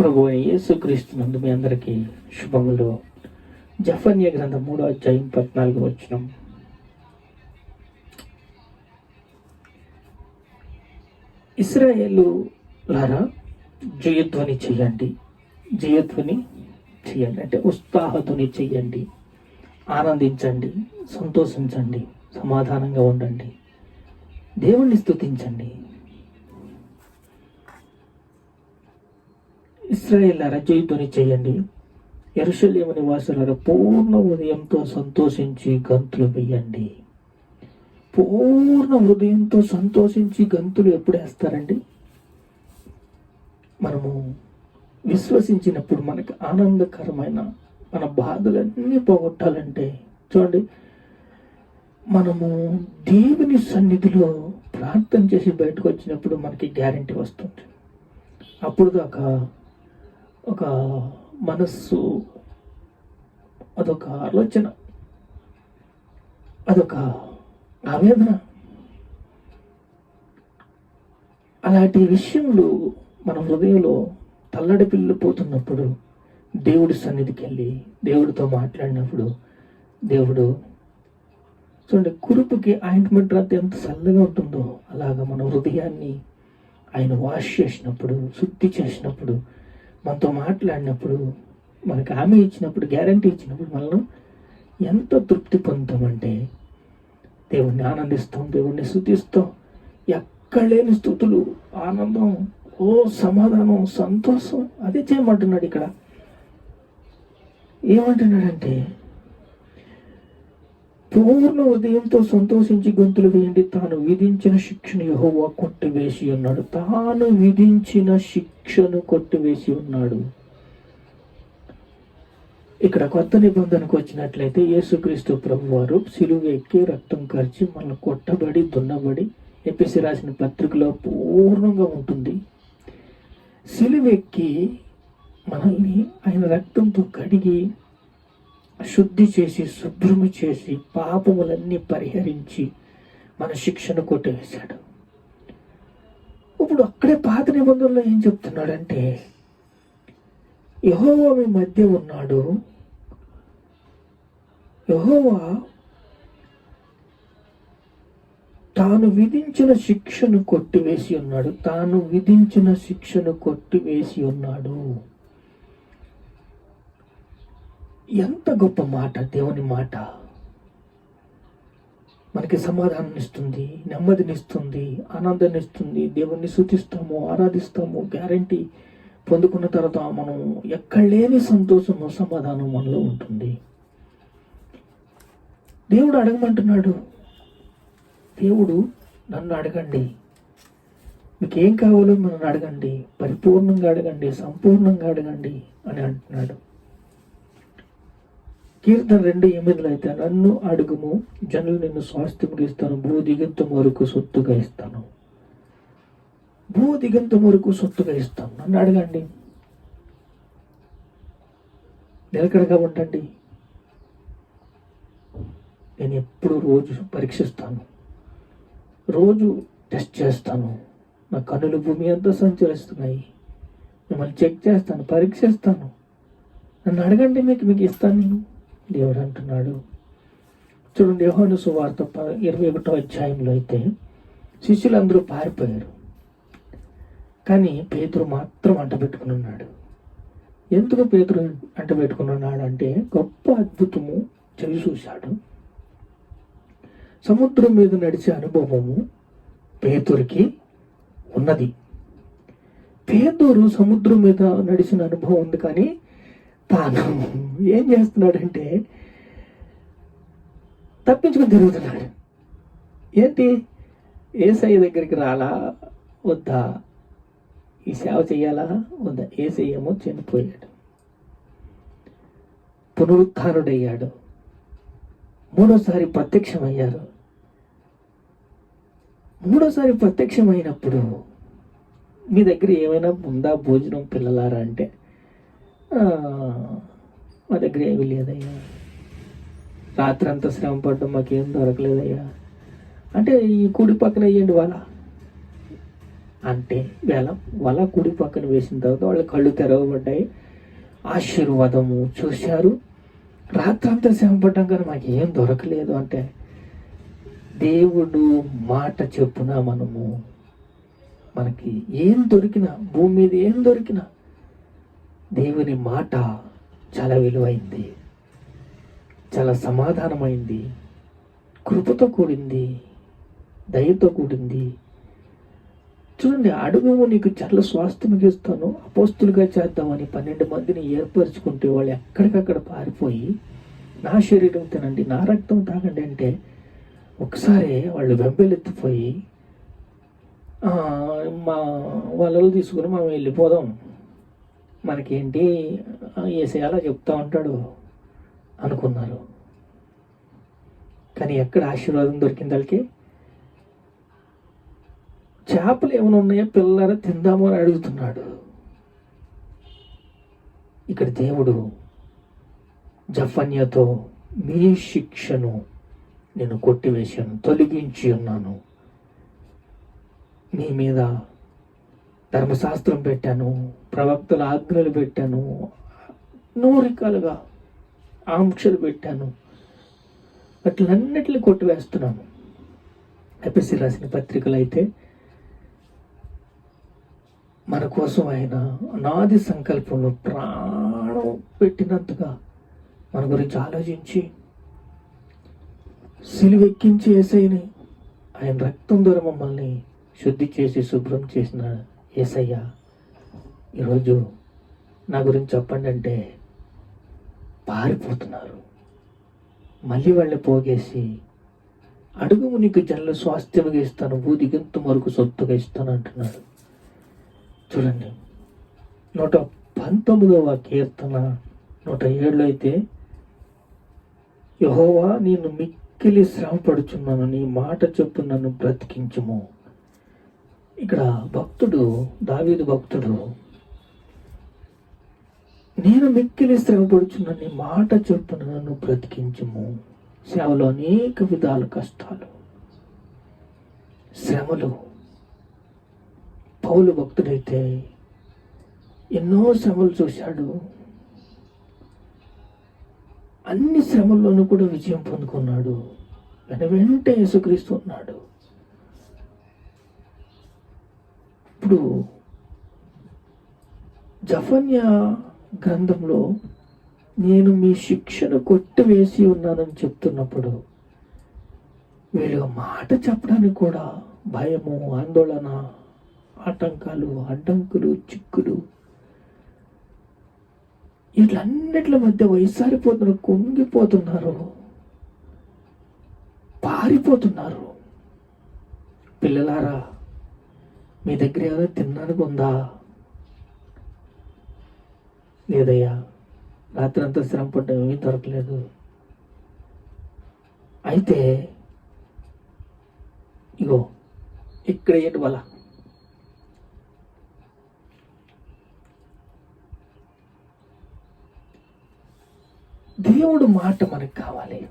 ప్రభు అయిన యేసుక్రీస్తు నందు మీ అందరికీ శుభములు. జఫన్య గ్రంథం మూడో అధ్యాయం పద్నాలుగు వచ్చిన ఇస్రాయేలు లారా జయధ్వని చెయ్యండి జయధ్వని చెయ్యండి అంటే ఉత్సాహధ్వని చెయ్యండి ఆనందించండి. సంతోషించండి. సమాధానంగా ఉండండి. దేవుణ్ణి స్తుతించండి. ఇస్రాయేల్ రచయితని చేయండి. ఎరుషలేము నివాసుల పూర్ణ ఉదయంతో సంతోషించి గంతులు వేయండి పూర్ణ హృదయంతో సంతోషించి గంతులు ఎప్పుడు వేస్తారండి? మనము విశ్వసించినప్పుడు మనకు ఆనందకరమైన మన బాధలన్నీ పోగొట్టాలంటే చూడండి మనము దేవుని సన్నిధిలో ప్రార్థన చేసి బయటకు వచ్చినప్పుడు మనకి గ్యారంటీ వస్తుంది. అప్పుడు దాకా ఒక మనస్సు అదొక ఆలోచన అదొక ఆవేదన. అలాంటి విషయములు మన హృదయంలో తల్లడి పోతున్నప్పుడు దేవుడి సన్నిధికి వెళ్ళి దేవుడితో మాట్లాడినప్పుడు దేవుడు చూడండి కురుపుకి ఆయింట్మెంట్ రాత్రి ఎంత చల్లగా ఉంటుందో అలాగా మన హృదయాన్ని ఆయన వాష్ చేసినప్పుడు శుద్ధి చేసినప్పుడు మనతో మాట్లాడినప్పుడు మనకు హామీ ఇచ్చినప్పుడు గ్యారంటీ ఇచ్చినప్పుడు మనం ఎంత తృప్తి పొందుతామంటే దేవుణ్ణి ఆనందిస్తాం దేవుణ్ణి స్థుతిస్తాం. ఎక్కడ లేని స్థుతులు ఆనందం ఓ సమాధానం సంతోషం అదే చేయమంటున్నాడు ఇక్కడ. ఏమంటున్నాడంటే పూర్ణ ఉదయంతో సంతోషించి గొంతులు వేయండి తాను విధించిన శిక్షను యహోవా కొట్టివేసి ఉన్నాడు. తాను విధించిన శిక్షను కొట్టివేసి ఉన్నాడు. ఇక్కడ కొత్త నిబంధనకు వచ్చినట్లయితే యేసుక్రీస్తు ప్రభు వారు సిలువ ఎక్కి రక్తం ఖర్చి మనల్ని కొట్టబడి దున్నబడి ఎపిసి రాసిన పత్రికలో పూర్ణంగా ఉంటుంది. సిలువ ఎక్కి మనల్ని ఆయన రక్తంతో కడిగి శుద్ధి చేసి శుభ్రము చేసి పాపములన్నీ పరిహరించి మన శిక్షను కొట్టివేశాడు. ఇప్పుడు అక్కడే పాత నిబంధనలో ఏం చెప్తున్నాడంటే యహోవా మీ మధ్య ఉన్నాడు. యహోవా తాను విధించిన శిక్షను కొట్టివేసి ఉన్నాడు. తాను విధించిన శిక్షను కొట్టివేసి ఉన్నాడు. ఎంత గొప్ప మాట దేవుని మాట. మనకి సమాధానం ఇస్తుంది నెమ్మదినిస్తుంది ఆనందాన్ని ఇస్తుంది దేవుణ్ణి సూచిస్తాము ఆరాధిస్తాము గ్యారంటీ పొందుకున్న తర్వాత మనం ఎక్కడ లేని సంతోషము సమాధానం మనలో ఉంటుంది. దేవుడు అడగమంటున్నాడు దేవుడు నన్ను అడగండి. మీకు ఏం కావాలో నన్ను అడగండి. పరిపూర్ణంగా అడగండి సంపూర్ణంగా అడగండి అని అంటున్నాడు. కీర్తన రెండు ఎనిమిదిలో అయితే నన్ను అడుగుము జనులు నిన్ను స్వాస్థ్యముగా ఇస్తాను భూ దిగంతం వరకు సొత్తుగా ఇస్తాను. భూ దిగంతం వరకు సొత్తుగా ఇస్తాను. నన్ను అడగండి. నిలకడగా ఉండండి. నేను ఎప్పుడు రోజు పరీక్షిస్తాను. రోజు టెస్ట్ చేస్తాను. నా కన్నులు భూమి అంతా సంచరిస్తున్నాయి. మిమ్మల్ని చెక్ చేస్తాను పరీక్షిస్తాను. నన్ను అడగండి మీకు మీకు ఇస్తాను నేను. దేవుడు అంటున్నాడు చూడండి యహోను సువార్త ప- ఇరవై ఒకటో అధ్యాయంలో అయితే శిష్యులందరూ పారిపోయారు. కానీ పేతురు మాత్రం అంట పెట్టుకుని ఉన్నాడు. ఎందుకు పేతురు అంట పెట్టుకుని ఉన్నాడు అంటే గొప్ప అద్భుతము చవి చూశాడు. సముద్రం మీద నడిచే అనుభవము పేతురికి ఉన్నది. పేదూరు సముద్రం మీద నడిచిన అనుభవం ఉంది కానీ తాను ఏం చేస్తున్నాడంటే తప్పించుకుని తిరుగుతున్నాడు. ఏంటి? ఏసఐ దగ్గరికి రాలా? వద్దా? ఈ సేవ చేయాలా? వద్దా? ఏసఐ ఏమో చనిపోయాడు. పునరుద్ధారుడయ్యాడు మూడోసారి ప్రత్యక్షమయ్యారు. మూడోసారి ప్రత్యక్షమైనప్పుడు మీ దగ్గర ఏమైనా ఉందా భోజనం పిల్లలారా అంటే? మా దగ్గర ఏమీ లేదయ్యా. రాత్రి అంతా శ్రమ పడ్డం మాకేం దొరకలేదయ్యా. అంటే ఈ కుడి పక్కన వేయండి వల. అంటే వేళ వల కుడి పక్కన వేసిన తర్వాత వాళ్ళ కళ్ళు తెరవబడ్డాయి. ఆశీర్వాదము చూశారు. రాత్రంతా శ్రమ పడ్డాం కానీ మాకు ఏం దొరకలేదు అంటే దేవుడు మాట చెప్పున మనము మనకి ఏం దొరికినా భూమి మీద ఏం దొరికినా దేవుని మాట చాలా విలువైంది. చాలా సమాధానమైంది. కృపతో కూడింది. దయతో కూడింది. చూడండి అడుగు నీకు చాలా స్వాస్థ్యం ఇస్తాను అపోస్తులుగా చేద్దామని పన్నెండు మందిని ఏర్పరచుకుంటే వాళ్ళు ఎక్కడికక్కడ పారిపోయి నా శరీరం తినండి నా రక్తం తాగండి అంటే ఒకసారి వాళ్ళు వెంబెలెత్తిపోయి మా వలలు తీసుకుని మనం వెళ్ళిపోదాం. మనకేంటి? ఏసే అలా చెప్తా ఉంటాడు అనుకున్నారు. కానీ ఎక్కడ ఆశీర్వాదం దొరికింది వాళ్ళకి? చేపలు ఏమైనా ఉన్నాయో? పిల్లల తిందాము అని అడుగుతున్నాడు. ఇక్కడ దేవుడు జఫన్యతో మీ శిక్షను నేను కొట్టివేశాను తొలగించి ఉన్నాను. మీ మీద ధర్మశాస్త్రం పెట్టాను ప్రవక్తల ఆజ్ఞలు పెట్టాను ఎన్నో రకాలుగా ఆంక్షలు పెట్టాను. అట్లన్నిటిని కొట్టివేస్తున్నాను. ఎపిసి రాసిన పత్రికలు అయితే మన కోసం ఆయన అనాది సంకల్పంలో ప్రాణం పెట్టినంతగా మన గురించి ఆలోచించి సిలువెక్కించి వేసేయని ఆయన రక్తం ద్వారా మమ్మల్ని శుద్ధి చేసి శుభ్రం చేసినాడు ఏసయ్యా ఈరోజు నా గురించి చెప్పండి అంటే పారిపోతున్నారు. మళ్ళీ వాళ్ళు పోగేసి అడుగు నీకు జన్ల స్వాస్థ్యముగా ఇస్తాను ఊదిగంతు మరుకు సొత్తుగా ఇస్తాను అంటున్నాడు చూడండి నూట పంతొమ్మిదవ కీర్తన నూట ఏడులో అయితే యహోవా నేను మిక్కిలి శ్రమపడుచున్నాను నీ మాట చెప్పు నన్ను బ్రతికించుము. ఇక్కడ భక్తుడు దావీదు భక్తుడు నేను మిక్కిలి శ్రమపడుచున్న నీ మాట చొప్పున నన్ను బ్రతికించము. సేవలో అనేక విధాల కష్టాలు. శ్రమలు. పౌలు భక్తుడైతే ఎన్నో శ్రమలు చూశాడు. అన్ని శ్రమల్లోనూ కూడా విజయం పొందుకున్నాడు. వెన వెంట యేసుక్రీస్తు ఉన్నాడు. ఇప్పుడు జఫన్యా గ్రంథంలో నేను మీ శిక్షను కొట్టివేసి ఉన్నానని చెప్తున్నప్పుడు వీళ్ళు మాట చెప్పడానికి కూడా భయము ఆందోళన ఆటంకాలు అడ్డంకులు చిక్కులు వీటన్నిటి మధ్య వయసారిపోతున్నారు కుంగిపోతున్నారు పారిపోతున్నారు. పిల్లలారా మీ దగ్గర ఏమైనా తినడానికి ఉందా? లేదయ్యా. రాత్రి అంతా శ్రమ పడ్డా ఏమీ దొరకలేదు. అయితే ఇగో ఇక్కడ ఏంటి వల? దేవుడు మాట మనకు కావాలి.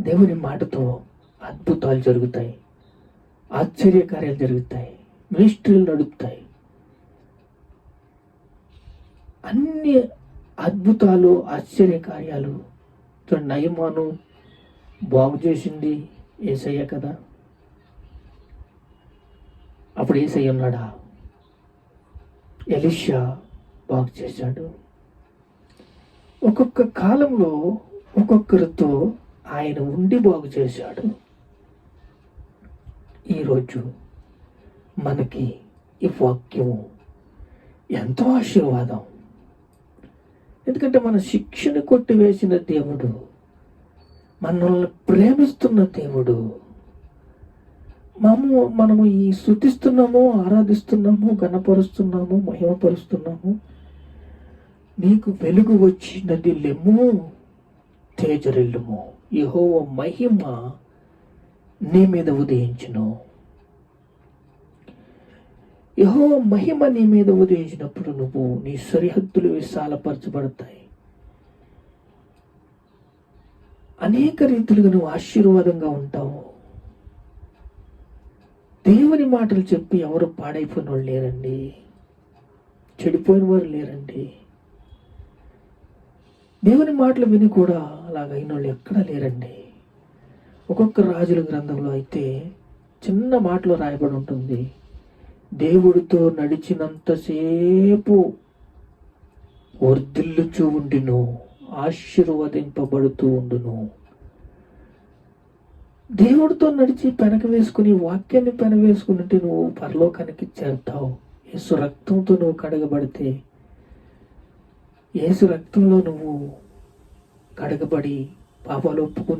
దేవుని మాటతో అద్భుతాలు జరుగుతాయి. ఆశ్చర్యకార్యాలు జరుగుతాయి. మినిస్ట్రీలు నడుపుతాయి. అన్ని అద్భుతాలు ఆశ్చర్యకార్యాలు నయమాను బాగు చేసింది ఏసయ్య కదా. అప్పుడు ఏసయ్య ఉన్నాడా? ఎలిషా బాగు చేశాడు. ఒక్కొక్క కాలంలో ఒక్కొక్కరితో ఆయన ఉండి బాగు చేశాడు. ఈరోజు మనకి ఈ వాక్యము ఎంతో ఆశీర్వాదం. ఎందుకంటే మన శిక్షణ కొట్టివేసిన దేవుడు మనల్ని ప్రేమిస్తున్న దేవుడు మనము మనము ఈ శృతిస్తున్నాము ఆరాధిస్తున్నాము గణపరుస్తున్నాము మహిమపరుస్తున్నాము నీకు వెలుగు వచ్చినది లెమ్ము తేజరిల్లుము. యెహోవ మహిమ నీ మీద ఉదయించును. యహో మహిమ నీ మీద ఉదయించినప్పుడు నువ్వు నీ సరిహద్దులు విశాలపరచబడతాయి. అనేక రీతులుగా నువ్వు ఆశీర్వాదంగా ఉంటావు. దేవుని మాటలు చెప్పి ఎవరు పాడైపోయిన వాళ్ళు లేరండి. చెడిపోయిన వారు లేరండి. దేవుని మాటలు విని కూడా అలాగ అయిన వాళ్ళు ఎక్కడా లేరండి. ఒక్కొక్క రాజుల గ్రంథంలో అయితే చిన్న మాటలో రాయబడి ఉంటుంది. దేవుడితో నడిచినంతసేపు వర్ధిల్లుచూ ఉండును ఆశీర్వదింపబడుతూ ఉండును. దేవుడితో నడిచి పెనక వేసుకుని వాక్యాన్ని పెన వేసుకున్నట్టు నువ్వు పరలోకానికి చేరుతావు. యేసు రక్తంతో నువ్వు కడగబడితే యేసు రక్తంలో నువ్వు కడగబడి పాపాలు ఒప్పుకుని